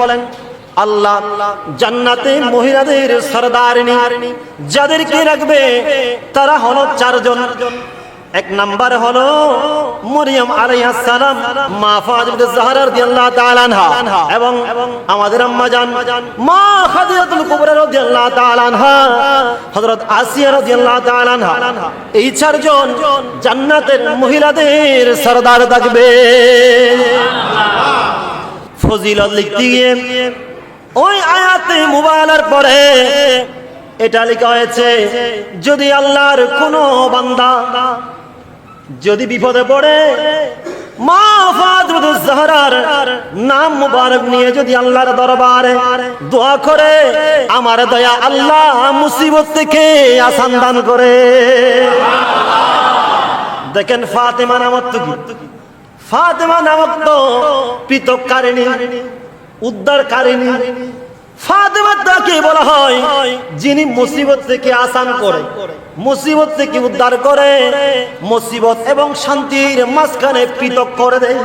বলেন আল্লাহ জান্নাতে মহিলাদের সরদারিনী যাদেরকে রাখবে তারা হলো চারজন। এক নাম্বার হলো মরিয়ম আলাইহিস সালাম, মা ফাতিমা জাহরা রাদিয়াল্লাহু তাআলা আনহা এবং আমাদের আম্মা জান মা খাদিজাতুল কুবরা রাদিয়াল্লাহু তাআলা আনহা, হযরত আসিয়া রাদিয়াল্লাহু তাআলা আনহা। এই চারজন জান্নাতের মহিলাদের সরদার থাকবে। ফজিলত লিখতে গিয়ে ওই আয়াতে মোবাইলের পরে এটা লেখা হয়েছে, যদি আল্লাহর কোনো বান্দা যদি বিপদে পড়ে নাম মুবারক নিয়ে যদি আল্লাহর দরবারে দোয়া করে, আমার দয়া আল্লাহ মুসিবত থেকে আসান দান করে। দেখেন ফাতেমা নামক তো কি? ফাতেমা নামক তো পৃথক কারিনী উদ্ধার কারিনী বলা হয় যিনি মুসিবত থেকে আসান করে মুসিবত থেকে উদ্ধার করে মুসিবত এবং শান্তির মাঝখানে পৃথক করে দেয়।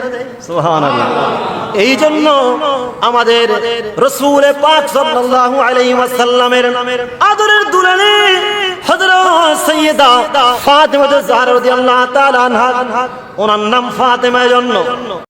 এই জন্য আমাদের রসুল পাক সাল্লাল্লাহু আলাইহি ওয়াসাল্লামের আদরের দুলালি হযরত সাইয়্যিদা ফাতেমা জাহরা রাদিয়াল্লাহু তাআলা আনহা ওনার নাম ফাতেমার জন্য।